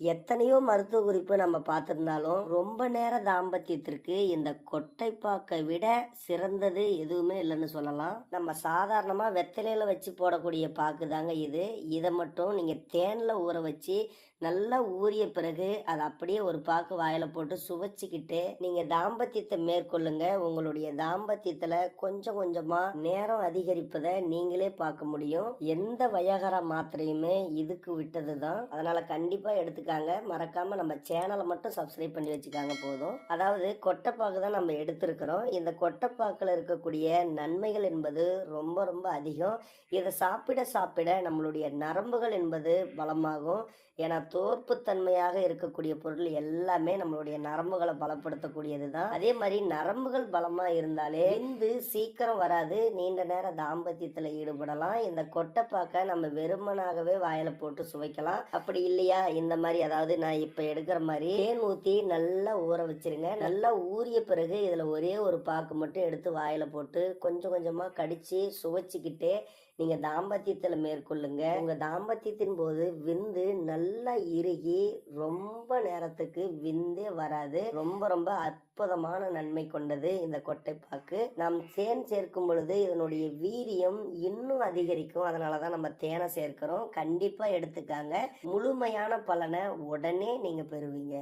எத்தனையோ மருத்துவ குறிப்பு நம்ம பார்த்துருந்தாலும் ரொம்ப நேர தாம்பத்தியத்திற்கு இந்த கொட்டைப்பாக்கை விட சிறந்தது எதுவுமே இல்லைன்னு சொல்லலாம். நம்ம சாதாரணமாக வெத்தலையில் வச்சு போடக்கூடிய பாக்கு தாங்க இது. இதை மட்டும் நீங்கள் தேனில் ஊற வச்சு நல்லா ஊறிய பிறகு அதை அப்படியே ஒரு பாக்கு வாயில போட்டு சுவைச்சிக்கிட்டு நீங்கள் தாம்பத்தியத்தை மேற்கொள்ளுங்க. உங்களுடைய தாம்பத்தியத்தில் கொஞ்சம் கொஞ்சமாக நேரம் அதிகரிப்பதை நீங்களே பார்க்க முடியும். எந்த வயகர மாத்திரையுமே இதுக்கு விட்டது தான் அதனால் கண்டிப்பாக எடுத்துக்க எடுத்துக்காங்க மறக்காமல் நம்ம சேனலை மட்டும் சப்ஸ்கிரைப் பண்ணி வச்சுக்காங்க போதும். அதாவது கொட்டைப்பாக்கு தான் நம்ம எடுத்திருக்கிறோம். இந்த கொட்டைப்பாக்கில் இருக்கக்கூடிய நன்மைகள் என்பது ரொம்ப ரொம்ப அதிகம். இதை சாப்பிட சாப்பிட நம்மளுடைய நரம்புகள் என்பது பலமாகும். ஏன்னா தோற்புத்தன்மையாக இருக்கக்கூடிய பொருள் எல்லாமே நம்மளுடைய நரம்புகளை பலப்படுத்தக்கூடியது தான். அதே மாதிரி நரம்புகள் பலமாக இருந்தாலே விந்து சீக்கிரம் வராது. நீண்ட நேரம் தாம்பத்தியத்தில் ஈடுபடலாம். இந்த கொட்டைப்பாக்கை நம்ம வெறுமனாகவே வாயில போட்டு சுவைக்கலாம். அப்படி இல்லையா? இந்த மாதிரி அதாவது நான் இப்போ எடுக்கிற மாதிரி தேன் ஊற்றி நல்லா ஊற வச்சிருங்க. நல்லா ஊறிய பிறகு இதில் ஒரே ஒரு பாக்கு மட்டும் எடுத்து வாயில் போட்டு கொஞ்சம் கொஞ்சமாக கடிச்சு சுவைச்சிக்கிட்டே நீங்கள் தாம்பத்தியத்தில் மேற்கொள்ளுங்க. உங்கள் தாம்பத்தியத்தின் போது விந்து நல்லா இறுகி ரொம்ப நேரத்துக்கு விந்தே வராது. ரொம்ப ரொம்ப அற்புதமான நன்மை கொண்டது இந்த கொட்டைப்பாக்கு நாம் தேன் சேர்க்கும் பொழுது இதனுடைய வீரியம் இன்னும் அதிகரிக்கும். அதனாலதான் நம்ம தேனை சேர்க்கிறோம். கண்டிப்பாக எடுத்துக்காங்க. முழுமையான பலனை உடனே நீங்க பெறுவீங்க.